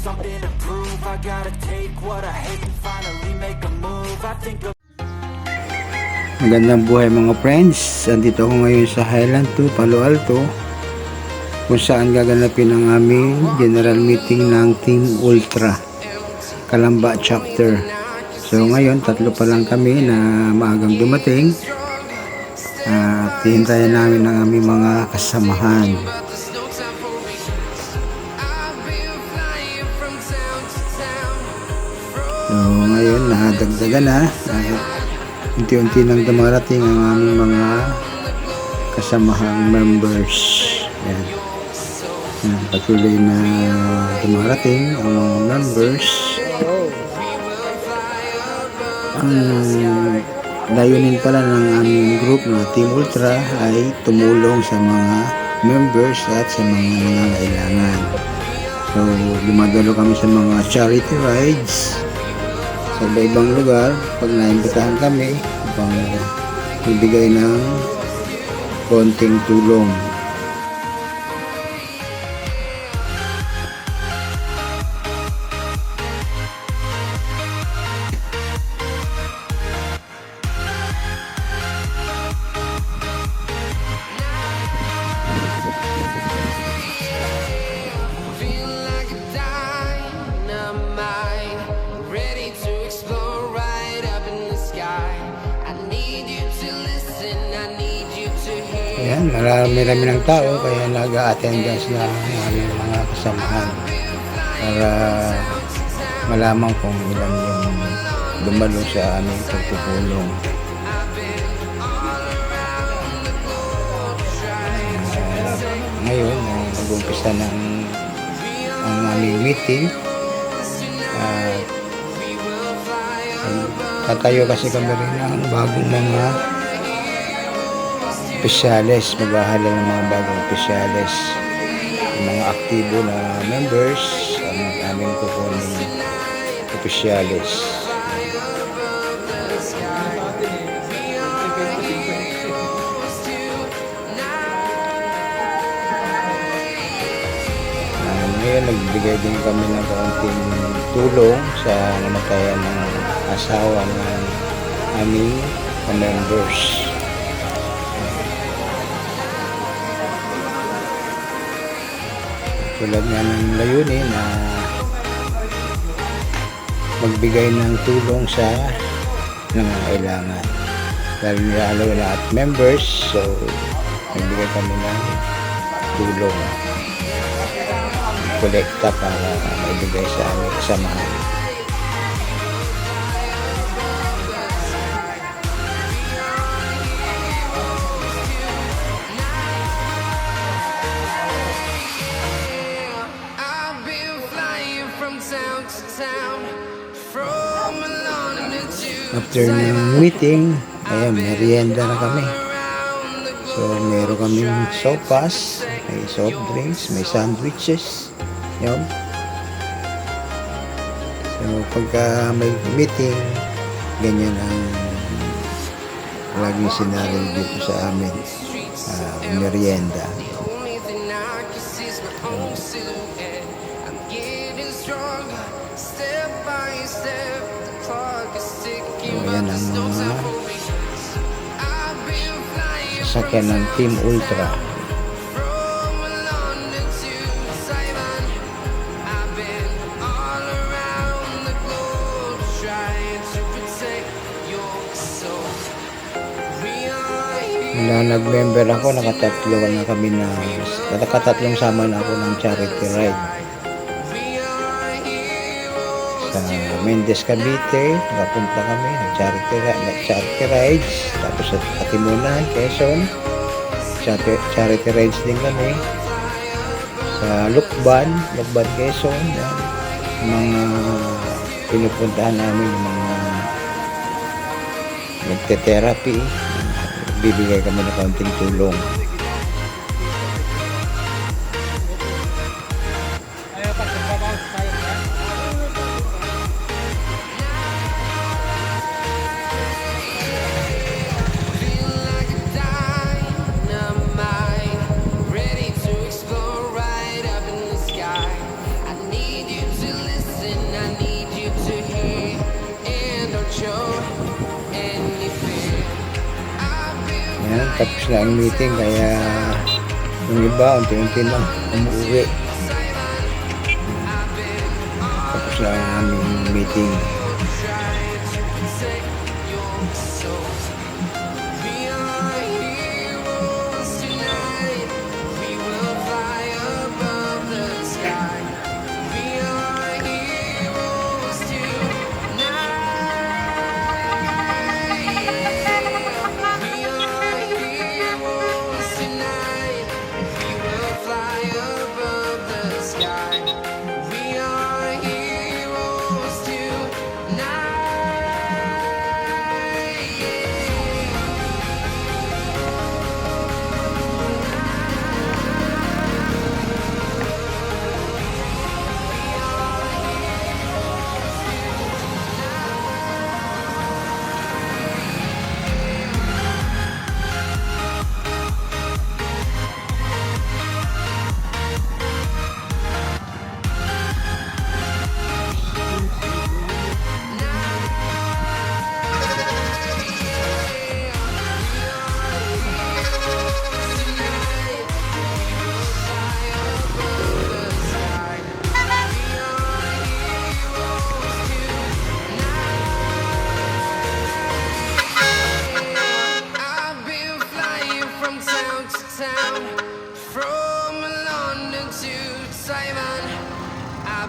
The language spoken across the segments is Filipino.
something to prove I gotta take what I hate and finally make a move I think of Magandang buhay mga friends. Andito ako ngayon sa Highland 2, Palo Alto kung saan gaganapin ang aming general meeting ng Team Ultra Kalamba Chapter. So ngayon, tatlo pa lang kami na maagang dumating at hihintayin namin ang aming mga kasamahan. Ngayon, nakadagdagan na. Ay- unti-unti nang dumarating ang aming mga kasamahang members. Yan. Yan, patuloy na dumarating ang mga members. Ang layunin pala ng aming group na Team Ultra ay tumulong sa mga members at sa mga nangangailangan. So, dumadalo kami sa mga charity rides sa iba-ibang lugar pag naimbitahan kami upang ibigay ng konting tulong. Ayan, marami-rami ng tao kaya nag-attendance na ang mga kasamahan para malaman kung ilan yung dumalo sa aming pagpupulong. Ah, ngayon, ah, nag-umpisa ng ang aming meeting. At tatayo kasi kami rin ng bagong mga opisyales, maghahalal ng mga bagong opisyales. Yung mga aktibo na members, ang aming kukunin opisyales. Ah, ngayon, nagbigay din kami ng kaunting tulong sa namatayan ng asawa ng aming members. Tulad nga ng layunin na magbigay ng tulong sa nangangailangan. Nilalaw na at members, so nagbigay kami ng tulong kolekta para maibigay sa aming kasamahan. After ng meeting, ayan, merienda na kami. So, meron kaming sopas, may soft drinks, may sandwiches. Yun. So, pagka may meeting, ganyan ang laging scenario dito sa amin. ah, merienda. only protect your soul. We are here. Mula nag-member ako, nakatatlo na kami na, nakatatlong sama na ako ng charity ride. Sa Mendez Cavite, nakapunta kami ng charity, ri- na charity rides. Tapos sa Katimunan, Quezon, charity, charity rides din kami. Sa Lukban, Lukban, Quezon, yan. mga pinupuntahan namin yung mga nagte-therapy. Bibigay kami ng kaunting tulong. Tapos na ang meeting kaya yung iba unti-unti na umuwi. Tapos na ang meeting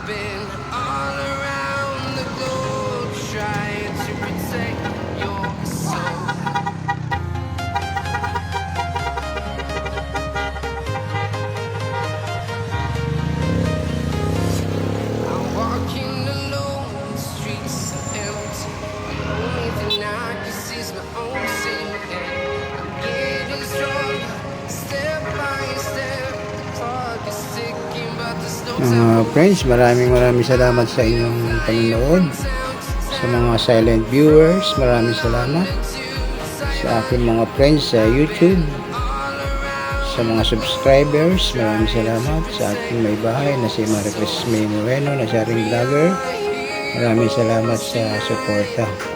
been all around mga friends maraming maraming salamat sa inyong panonood. Sa mga silent viewers maraming salamat. Sa aking mga friends sa YouTube. Sa mga subscribers maraming salamat. Sa aking may bahay na si Maricris May Moreno na siya ring vlogger. Maraming salamat sa suporta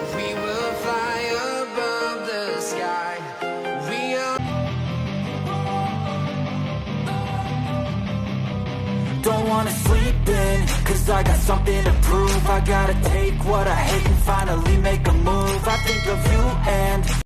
wanna sleep in, cause I got something to prove. I gotta take what I hate and finally make a move. I think of you and